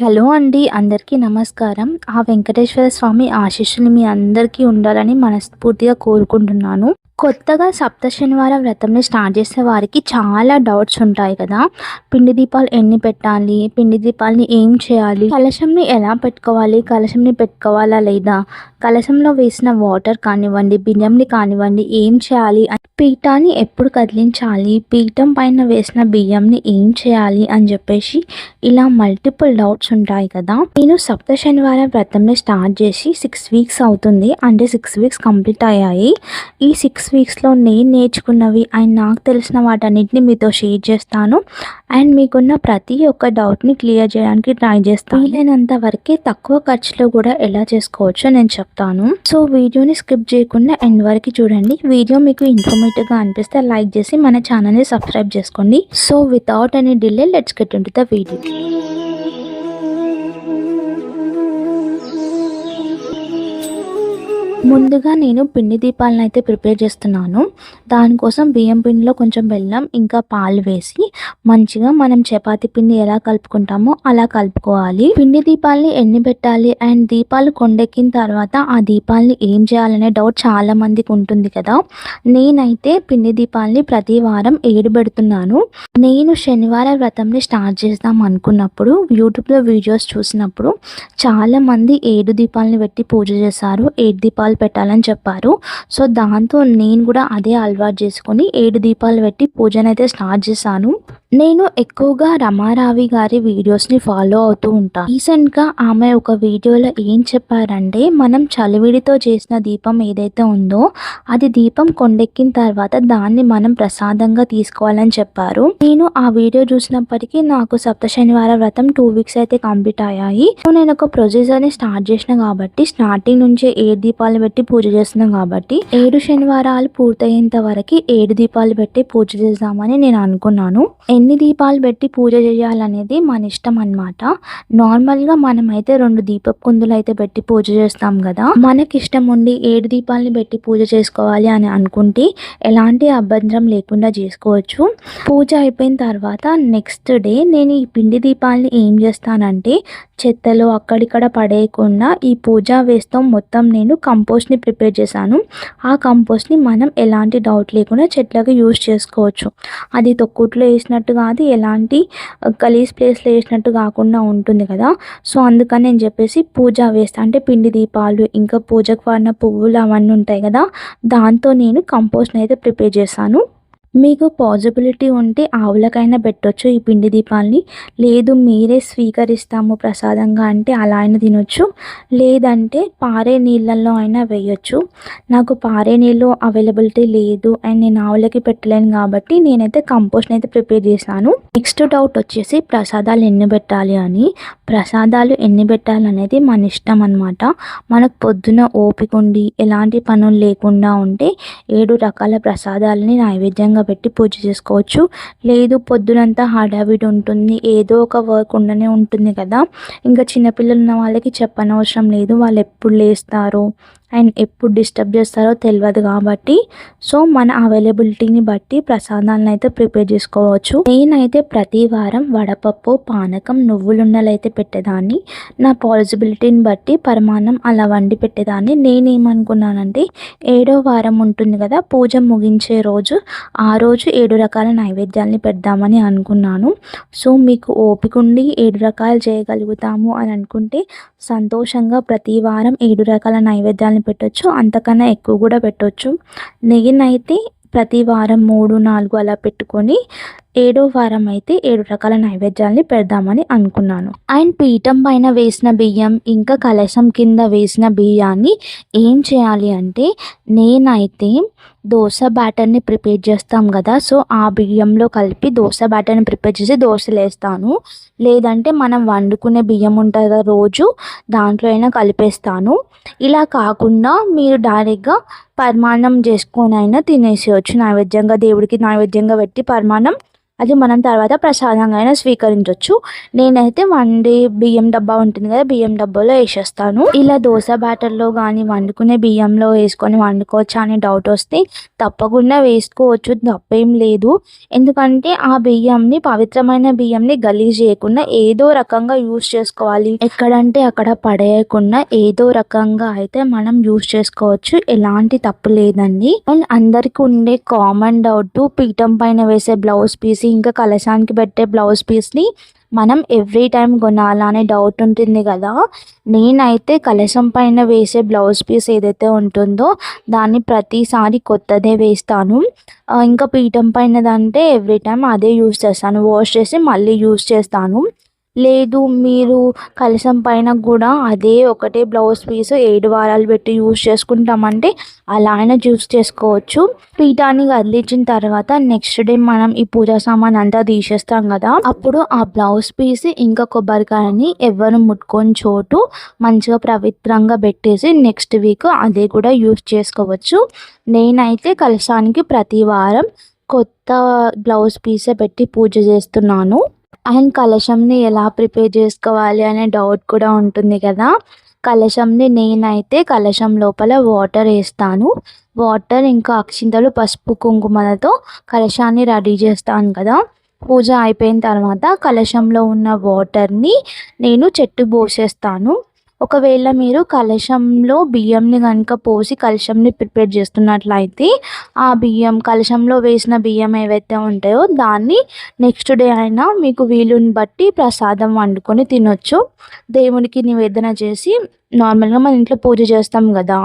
Hello అండి అందరికీ నమస్కారం. ఆ వెంకటేశ్వర స్వామి ఆశీస్సులు మీ అందరికీ ఉండాలని మనస్ఫూర్తిగా కోరుకుంటున్నాను. కొత్తగా సప్త శనివార వ్రతంని స్టార్ట్ చేసే వారికి చాలా డౌట్స్ ఉంటాయి కదా. పిండి దీపాలు ఎన్ని పెట్టాలి? పిండి దీపాలని ఏం చేయాలి? కలశంని ఎలా పెట్టుకోవాలి? కలశంని పెట్టుకోవాలా లేదా? కలశంలో వేసిన వాటర్ కానివ్వండి బియ్యంని కానివ్వండి ఏం చేయాలి? పీఠాన్ని ఎప్పుడు కదిలించాలి? పీఠం పైన వేసిన బియ్యంని ఏం చేయాలి? అని చెప్పేసి ఇలా మల్టిపుల్ డౌట్స్ ఉంటాయి కదా. నేను సప్త శనివారం వ్రతంని స్టార్ట్ చేసి సిక్స్ వీక్స్ అవుతుంది. అంటే సిక్స్ వీక్స్ కంప్లీట్ అయ్యాయి. ఈ సిక్స్ వీక్స్లో నేను నేర్చుకున్నవి అండ్ నాకు తెలిసిన వాటన్నిటిని మీతో షేర్ చేస్తాను. అండ్ మీకున్న ప్రతి ఒక్క డౌట్ని క్లియర్ చేయడానికి ట్రై చేస్తాను. వీలైనంత వరకే తక్కువ ఖర్చులో కూడా ఎలా చేసుకోవచ్చో నేను చెప్తాను. సో వీడియోని స్కిప్ చేయకుండా ఎండ్ వరకు చూడండి. వీడియో మీకు ఇన్ఫర్మేటివ్గా అనిపిస్తే లైక్ చేసి మన ఛానల్ని సబ్స్క్రైబ్ చేసుకోండి. So without any delay let's get in the video ముందుగా నేను పిండి దీపాలను అయితే ప్రిపేర్ చేస్తున్నాను. దానికోసం బియ్యం పిండిలో కొంచెం బెల్లం ఇంకా పాలు వేసి మంచిగా మనం చపాతి పిండి ఎలా కలుపుకుంటామో అలా కలుపుకోవాలి. పిండి దీపాలని ఎన్ని పెట్టాలి? అండ్ దీపాలు కొండెక్కిన తర్వాత ఆ దీపాలని ఏం చేయాలనే డౌట్ చాలా మందికి ఉంటుంది కదా. నేనైతే పిండి దీపాలని ప్రతి వారం ఏడు పెడుతున్నాను. నేను శనివార వ్రతంని స్టార్ట్ చేద్దాం అనుకున్నప్పుడు యూట్యూబ్లో వీడియోస్ చూసినప్పుడు చాలా మంది ఏడు దీపాలని పెట్టి పూజ చేశారు. ఏడు దీపాలు పెట్టాలని చెప్పారు. సో దాంతో నేను కూడా అదే అలవాటు చేసుకొని ఏడు దీపాలు పెట్టి పూజనైతే స్టార్ట్ చేశాను. నేను ఎక్కువగా రమారావి గారి వీడియోస్ని ఫాలో అవుతూ ఉంటాను రీసెంట్గా ఆమె ఒక వీడియోలో ఏం చెప్పారంటే మనం చలివిడితో చేసిన దీపం ఏదైతే ఉందో అది దీపం కొండెక్కిన తర్వాత దాన్ని మనం ప్రసాదంగా తీసుకోవాలని చెప్పారు. నేను ఆ వీడియో చూసినప్పటికీ నాకు సప్త శనివార వ్రతం టూ వీక్స్ అయితే కంప్లీట్ అయ్యాయి. సో నేను ఒక ప్రొసీజర్ని స్టార్ట్ చేసిన కాబట్టి స్టార్టింగ్ నుంచే ఏ దీపాలు పెట్టి పూజ చేస్తున్నాం కాబట్టి ఏడు శనివారాలు పూర్తయ్యేంత వరకు ఏడు దీపాలు పెట్టి పూజ చేద్దామని నేను అనుకున్నాను. ఎన్ని దీపాలు పెట్టి పూజ చేయాలనేది మన ఇష్టం అనమాట నార్మల్గా మనమైతే రెండు దీపపు కుందులు అయితే పెట్టి పూజ చేస్తాం కదా. మనకి ఇష్టం ఉండి ఏడు దీపాలని పెట్టి పూజ చేసుకోవాలి అని అనుకుంటే ఎలాంటి అభ్యంతరం లేకుండా చేసుకోవచ్చు. పూజ అయిపోయిన తర్వాత నెక్స్ట్ డే నేను ఈ పిండి దీపాలని ఏం చేస్తానంటే చెత్తలో అక్కడిక్కడ పడేయకుండా ఈ పూజా వేస్తాం మొత్తం నేను కంపోస్ట్ని ప్రిపేర్ చేశాను. ఆ కంపోస్ట్ని మనం ఎలాంటి డౌట్ లేకుండా చెట్లకు యూజ్ చేసుకోవచ్చు. అది తొక్కుట్లో వేసినట్టు కాదు ఎలాంటి గలీజ్ ప్లేస్లో వేసినట్టు కాకుండా ఉంటుంది కదా. సో అందుకని నేను చెప్పేసి పూజ వేస్తా. అంటే పిండి దీపాలు ఇంకా పూజకు వాడిన పువ్వులు అవన్నీ ఉంటాయి కదా. దాంతో నేను కంపోస్ట్ని అయితే ప్రిపేర్ చేశాను. మీకు పాజిబిలిటీ ఉంటే ఆవులకైనా పెట్టొచ్చు ఈ పిండి దీపాలని. లేదు మీరే స్వీకరిస్తాము ప్రసాదంగా అంటే అలా అయినా తినొచ్చు. లేదంటే పారే నీళ్ళల్లో అయినా వేయొచ్చు. నాకు పారే నీళ్ళు అవైలబిలిటీ లేదు అండ్ నేను ఆవులకి పెట్టలేను కాబట్టి నేనైతే కంపోస్ట్ని అయితే ప్రిపేర్ చేశాను. నెక్స్ట్ డౌట్ వచ్చేసి ప్రసాదాలు ఎన్ని పెట్టాలి అని. ప్రసాదాలు ఎన్ని పెట్టాలనేది మన ఇష్టం అనమాట మనకు పొద్దున ఓపిక ఉండి ఎలాంటి పనులు లేకుండా ఉంటే ఏడు రకాల ప్రసాదాలని నైవేద్యంగా పెట్టి పూజ చేసుకోవచ్చు. లేదు పొద్దునంతా హడావిడి ఉంటుంది. ఏదో ఒక వర్క్ ఉండనే ఉంటుంది కదా. ఇంకా చిన్నపిల్లలు ఉన్న వాళ్ళకి చెప్పనవసరం లేదు. వాళ్ళు ఎప్పుడు లేస్తారు? అండ్ ఎప్పుడు డిస్టర్బ్ చేస్తారో తెలియదు కాబట్టి. సో మన అవైలబిలిటీని బట్టి ప్రసాదాలను అయితే ప్రిపేర్ చేసుకోవచ్చు. నేనైతే ప్రతి వారం వడపప్పు పానకం నువ్వులుండలు అయితే పెట్టేదాన్ని. నా పాసిబిలిటీని బట్టి పరమాన్నం అలా వండి పెట్టేదాన్ని. నేనేమనుకున్నానంటే ఏడో వారం ఉంటుంది కదా పూజ ముగించే రోజు ఆ రోజు ఏడు రకాల నైవేద్యాలని పెడదామని అనుకున్నాను. సో మీకు ఓపిక ఉండి ఏడు రకాలు చేయగలుగుతాము అని అనుకుంటే సంతోషంగా ప్రతి వారం ఏడు రకాల నైవేద్యాలను పెట్టొచ్చు. అంతకన్నా ఎక్కువ కూడా పెట్టొచ్చు. నెయ్యినైతే ప్రతి వారం మూడు నాలుగు అలా పెట్టుకొని ఏడో వారం అయితే ఏడు రకాల నైవేద్యాలని పెడదామని అనుకున్నాను. అండ్ పీఠం పైన వేసిన బియ్యం ఇంకా కలశం కింద వేసిన బియ్యాన్ని ఏం చేయాలి అంటే నేనైతే దోశ బ్యాటర్ని ప్రిపేర్ చేస్తాం కదా సో ఆ బియ్యంలో కలిపి దోశ బ్యాటర్ని ప్రిపేర్ చేసి దోశలు వేస్తాను. లేదంటే మనం వండుకునే బియ్యం ఉంటుంది కదా రోజు దాంట్లో అయినా కలిపేస్తాను. ఇలా కాకుండా మీరు డైరెక్ట్గా పరమాన్నం చేసుకొని అయినా తినేసేయచ్చు. నైవేద్యంగా దేవుడికి నైవేద్యంగా పెట్టి పరమాన్నం అది మనం తర్వాత ప్రసాదంగా అయినా స్వీకరించవచ్చు నేనైతే వండి బియ్యం డబ్బా ఉంటుంది కదా బియ్యం డబ్బాలో వేసేస్తాను. ఇలా దోశ బ్యాటర్లో కానీ వండుకునే బియ్యంలో వేసుకొని వండుకోవచ్చా అని డౌట్ వస్తే తప్పకుండా వేసుకోవచ్చు తప్పేం లేదు. ఎందుకంటే ఆ బియ్యంని పవిత్రమైన బియ్యంని గలీజ్ చేయకుండా ఏదో రకంగా యూస్ చేసుకోవాలి. ఎక్కడంటే అక్కడ పడేయకుండా ఏదో రకంగా అయితే మనం యూస్ చేసుకోవచ్చు. ఎలాంటి తప్పు లేదండి. అండ్ అందరికి ఉండే కామన్ డౌట్ పీఠం పైన వేసే బ్లౌజ్ పీస్ ఇంకా కలశానికి పెట్టే బ్లౌజ్ పీస్ని మనం ఎవ్రీ టైం కొనాలా అనే డౌట్ ఉంటుంది కదా. నేనైతే కలశం పైన వేసే బ్లౌజ్ పీస్ ఏదైతే ఉంటుందో దాన్ని ప్రతిసారి కొత్తదే వేస్తాను. ఇంకా పీఠం పైనదంటే ఎవ్రీ టైం అదే యూస్ చేస్తాను. వాష్ చేసి మళ్ళీ యూస్ చేస్తాను. లేదు మీరు కలశం పైన కూడా అదే ఒకటే బ్లౌజ్ పీస్ ఏడు వారాలు పెట్టి యూజ్ చేసుకుంటామంటే అలా అయినా యూస్ చేసుకోవచ్చు. పీఠాన్ని కదిలించిన తర్వాత నెక్స్ట్ డే మనం ఈ పూజా సామాన్ అంతా తీసేస్తాం కదా. అప్పుడు ఆ బ్లౌజ్ పీస్ ఇంకా కొబ్బరికాయని ఎవరు ముట్టుకొని చోటు మంచిగా పవిత్రంగా పెట్టేసి నెక్స్ట్ వీక్ అదే కూడా యూస్ చేసుకోవచ్చు. నేనైతే కలశానికి ప్రతి వారం కొత్త బ్లౌజ్ పీసే పెట్టి పూజ చేస్తున్నాను. అండ్ కలశంని ఎలా ప్రిపేర్ చేసుకోవాలి అనే డౌట్ కూడా ఉంటుంది కదా. కలశంని నేనైతే కలశం లోపల వాటర్ వేస్తాను. వాటర్ ఇంకా అక్షింతలు పసుపు కుంకుమలతో కలశాన్ని రెడీ చేస్తాను కదా. పూజ అయిపోయిన తర్వాత కలశంలో ఉన్న వాటర్ని నేను చెట్టు పోసేస్తాను. ఒకవేళ మీరు కలశంలో బియ్యంని కనుక పోసి కలశంని ప్రిపేర్ చేస్తున్నట్లయితే ఆ బియ్యం కలశంలో వేసిన బియ్యం ఏవైతే ఉంటాయో దాన్ని నెక్స్ట్ డే అయినా మీకు వీలుని బట్టి ప్రసాదం వండుకొని తినొచ్చు. దేవునికి నివేదన చేసి నార్మల్గా మన ఇంట్లో పూజ చేస్తాం కదా.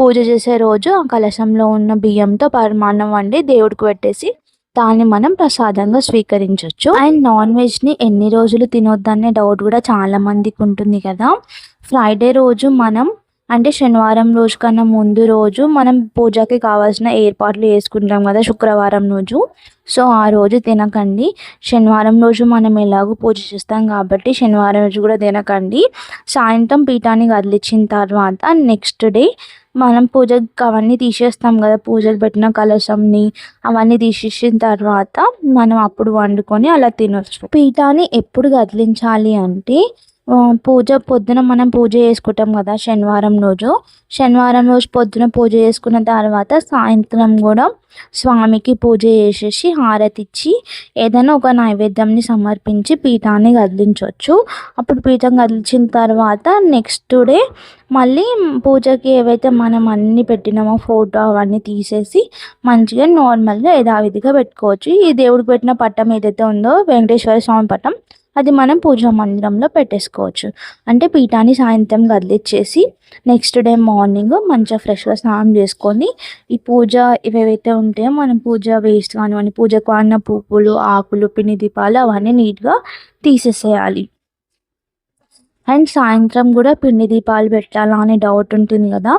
పూజ చేసే రోజు ఆ కలశంలో ఉన్న బియ్యంతో పరిమాణం వండి దేవుడికి పెట్టేసి దాన్ని మనం ప్రసాదంగా స్వీకరించవచ్చు అండ్ నాన్ వెజ్ని ఎన్ని రోజులు తినొద్దనే డౌట్ కూడా చాలా మందికి ఉంటుంది కదా. ఫ్రైడే రోజు మనం అంటే శనివారం రోజు కన్నా ముందు రోజు మనం పూజకి కావాల్సిన ఏర్పాట్లు చేసుకుంటాం కదా శుక్రవారం రోజు. సో ఆ రోజు తినకండి. శనివారం రోజు మనం ఎలాగో పూజ చేస్తాం కాబట్టి శనివారం రోజు కూడా తినకండి. సాయంత్రం పీఠాన్ని కదిలించిన తర్వాత నెక్స్ట్ డే మనం పూజకి అవన్నీ తీసేస్తాం కదా. పూజకు పెట్టిన కలశంని అవన్నీ తీసేసిన తర్వాత మనం అప్పుడు వండుకొని అలా తినొచ్చు. పీఠాన్ని ఎప్పుడు కదిలించాలి అంటే పూజ పొద్దున మనం పూజ చేసుకుంటాం కదా శనివారం రోజు. శనివారం రోజు పొద్దున పూజ చేసుకున్న తర్వాత సాయంత్రం కూడా స్వామికి పూజ చేసేసి హారతి ఇచ్చి ఏదైనా ఒక నైవేద్యంని సమర్పించి పీఠాన్ని కదిలించవచ్చు అప్పుడు పీఠం కదిలించిన తర్వాత నెక్స్ట్ డే మళ్ళీ పూజకి ఏవైతే మనం అన్ని పెట్టినామో ఫోటో అవన్నీ తీసేసి మంచిగా నార్మల్గా యథావిధిగా పెట్టుకోవచ్చు. ఈ దేవుడికి పెట్టిన పట్టం ఏదైతే ఉందో వెంకటేశ్వర స్వామి పట్టం. అది మనం పూజా మందిరంలో పెట్టేసుకోవచ్చు. అంటే పీఠాన్ని సాయంత్రం కదిలిచ్చేసి నెక్స్ట్ డే మార్నింగ్ మంచిగా ఫ్రెష్గా స్నానం చేసుకొని ఈ పూజ ఏవైతే ఉంటాయో మనం పూజ వేస్ట్ కానివ్వండి పూజకు అన్న పువ్వులు ఆకులు పిండి దీపాలు అవన్నీ నీట్గా తీసేసేయాలి. అండ్ సాయంత్రం కూడా పిండి దీపాలు పెట్టాలా అనే డౌట్ ఉంటుంది కదా?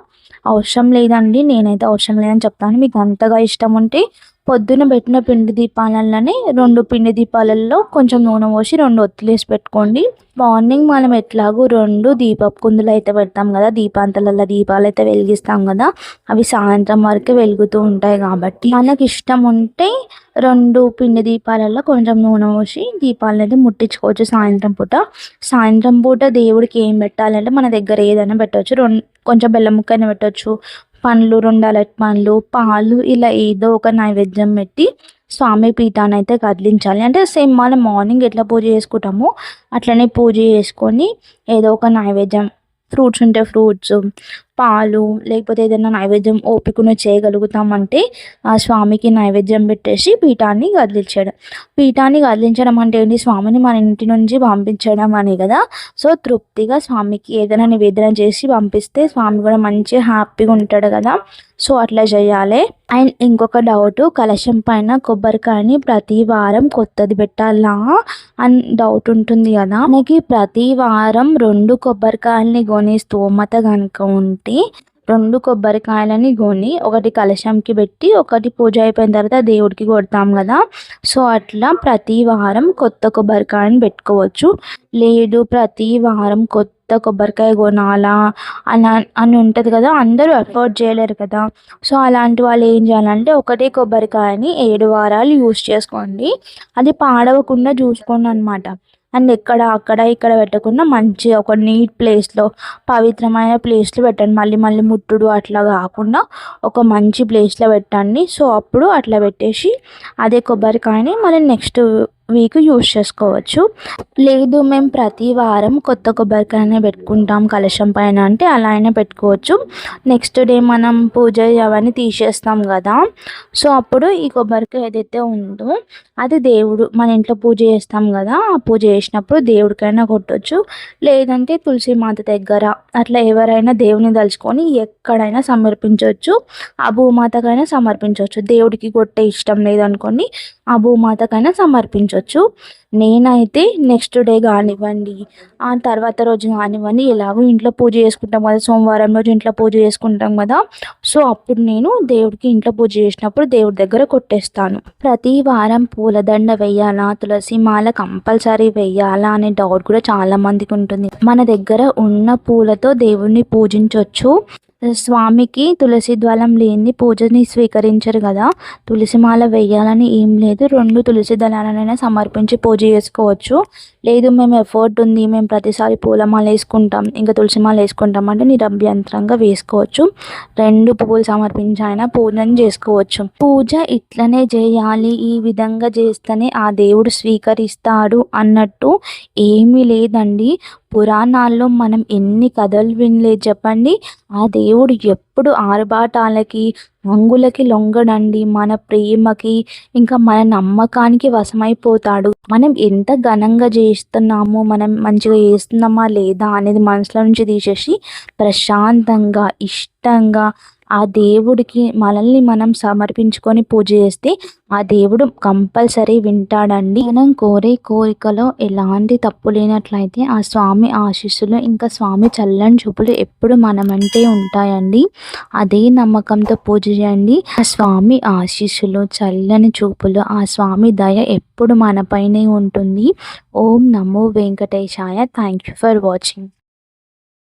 అవసరం లేదండి నేనైతే అవసరం లేదని చెప్తాను. మీకు అంతగా ఇష్టం ఉంటే పొద్దున పెట్టిన పిండి దీపాలలోనే రెండు పిండి దీపాలలో కొంచెం నూనె పోసి రెండు ఒత్తిలేసి పెట్టుకోండి. మార్నింగ్ మనం ఎట్లాగో రెండు దీపపు కుందులు అయితే పెడతాం కదా దీపాంతలలో దీపాలు అయితే వెలిగిస్తాం కదా అవి సాయంత్రం వరకు వెలుగుతూ ఉంటాయి కాబట్టి. మనకి ఇష్టం ఉంటే రెండు పిండి దీపాలలో కొంచెం నూనె పోసి దీపాలను అయితే ముట్టించుకోవచ్చు సాయంత్రం పూట. సాయంత్రం పూట దేవుడికి ఏం పెట్టాలంటే మన దగ్గర ఏదైనా పెట్టవచ్చు రెండు కొంచెం బెల్లం ముక్కైనా పెట్టవచ్చు పండ్లు రెండు అరటి పండ్లు పాలు ఇలా ఏదో ఒక నైవేద్యం పెట్టి స్వామి పీఠాన్ని అయితే కదిలించాలి. అంటే సేమ్ మనం మార్నింగ్ ఎట్లా పూజ చేసుకుంటామో అట్లనే పూజ చేసుకొని ఏదో ఒక నైవేద్యం ఫ్రూట్స్ ఉంటే ఫ్రూట్స్ పాలు లేకపోతే ఏదైనా నైవేద్యం ఓపికను చేయగలుగుతామంటే ఆ స్వామికి నైవేద్యం పెట్టేసి పీఠాన్ని కదిలించడం పీఠాన్ని కదిలించడం అంటే ఏంటి? స్వామిని మన ఇంటి నుంచి పంపించడం అని కదా. సో తృప్తిగా స్వామికి ఏదైనా నివేదన చేసి పంపిస్తే స్వామి కూడా మంచి హ్యాపీగా ఉంటాడు కదా. సో అట్లా చేయాలి. అండ్ ఇంకొక డౌట్ కలశం పైన కొబ్బరికాయని ప్రతి వారం కొత్తది పెట్టాలా? అని డౌట్ ఉంటుంది కదా. మనకి ప్రతి వారం రెండు కొబ్బరికాయల్ని కొని స్తోమత కనుక ఉంటే రెండు కొబ్బరికాయలని కొని ఒకటి కలశంకి పెట్టి ఒకటి పూజ అయిపోయిన తర్వాత దేవుడికి కొడతాం కదా. సో అట్లా ప్రతి వారం కొత్త కొబ్బరికాయని పెట్టుకోవచ్చు. లేదు ప్రతి వారం కొత్త కొబ్బరికాయ కొనాలా అలా అని ఉంటుంది కదా. అందరూ ఎఫోర్డ్ చేయలేరు కదా. సో అలాంటి వాళ్ళు ఏం చేయాలంటే ఒకటే కొబ్బరికాయని ఏడు వారాలు యూస్ చేసుకోండి. అది పాడవకుండా చూసుకోండి అనమాట అండ్ ఎక్కడ అక్కడ ఇక్కడ పెట్టకుండా మంచిగా ఒక నీట్ ప్లేస్లో పవిత్రమైన ప్లేస్లో పెట్టండి. మళ్ళీ మళ్ళీ ముట్టుడు అట్లా కాకుండా ఒక మంచి ప్లేస్లో పెట్టండి. సో అప్పుడు అట్లా పెట్టేసి అదే కొబ్బరికాయని మళ్ళీ నెక్స్ట్ వీక్ యూస్ చేసుకోవచ్చు. లేదు మేము ప్రతి వారం కొత్త కొబ్బరికాయనే పెట్టుకుంటాం కలశం పైన. అంటే అలా అయినా పెట్టుకోవచ్చు. నెక్స్ట్ డే మనం పూజ అవన్నీ తీసేస్తాం కదా. సో అప్పుడు ఈ కొబ్బరికాయ ఏదైతే ఉందో అది దేవుడు మన ఇంట్లో పూజ చేస్తాం కదా. ఆ పూజ చేసినప్పుడు దేవుడికైనా కొట్టచ్చు. లేదంటే తులసి మాత దగ్గర అట్లా ఎవరైనా దేవుని తలుచుకొని ఎక్కడైనా సమర్పించవచ్చు ఆ భూమాతకైనా సమర్పించవచ్చు దేవుడికి కొట్టే ఇష్టం లేదనుకోండి ఆ భూమాతకైనా సమర్పించవచ్చు నేనైతే నెక్స్ట్ డే కానివ్వండి ఆ తర్వాత రోజు కానివ్వండి ఎలాగో ఇంట్లో పూజ చేసుకుంటాం కదా సోమవారం రోజు ఇంట్లో పూజ చేసుకుంటాం కదా సో అప్పుడు నేను దేవుడికి ఇంట్లో పూజ చేసినప్పుడు దేవుడి దగ్గర కొట్టేస్తాను. ప్రతి వారం పూలదండ వేయాలా తులసి మాల కంపల్సరీ వేయాలా అనే డౌట్ కూడా చాలా మందికి ఉంటుంది. మన దగ్గర ఉన్న పూలతో దేవుడిని పూజించవచ్చు స్వామికి తులసి దళం లేని పూజని స్వీకరించరు కదా. తులసి మాల వేయాలని ఏం లేదు. రెండు తులసి దళాలనైనా సమర్పించి పూజ చేసుకోవచ్చు. లేదు మేము ఎఫర్ట్ ఉంది. మేము ప్రతిసారి పూలమాల వేసుకుంటాం. ఇంకా తులసి మాల వేసుకుంటాం అంటే నిరభ్యంతరంగా వేసుకోవచ్చు. రెండు పువ్వులు సమర్పించి అయినా పూజను చేసుకోవచ్చు. పూజ ఇట్లనే చేయాలి. ఈ విధంగా చేస్తేనే ఆ దేవుడు స్వీకరిస్తాడు అన్నట్టు ఏమీ లేదండి. పురాణాల్లో మనం ఎన్ని కథలు వినలేదు చెప్పండి. ఆ దేవుడు దేవుడు ఎప్పుడు ఆర్భాటాలకి హంగులకి లొంగడండి మన ప్రేమకి ఇంకా మన నమ్మకానికి వశమైపోతాడు. మనం ఎంత ఘనంగా చేస్తున్నామో మనం మంచిగా చేస్తున్నామా లేదా అనేది మనసులో నుంచి తీసేసి ప్రశాంతంగా ఇష్టంగా ఆ దేవుడికి మనల్ని మనం సమర్పించుకొని పూజ చేస్తే ఆ దేవుడు కంపల్సరీ వింటాడండి. మనం కోరే కోరికలో ఎలాంటి తప్పు లేనట్లయితే ఆ స్వామి ఆశీస్సులు ఇంకా స్వామి చల్లని చూపులు ఎప్పుడు మనమంటే ఉంటాయండి. అదే నమ్మకంతో పూజ చేయండి. ఆ స్వామి ఆశీస్సులు చల్లని చూపులు ఆ స్వామి దయ ఎప్పుడు మనపైనే ఉంటుంది. ఓం నమో వెంకటేశాయ. Thank you for watching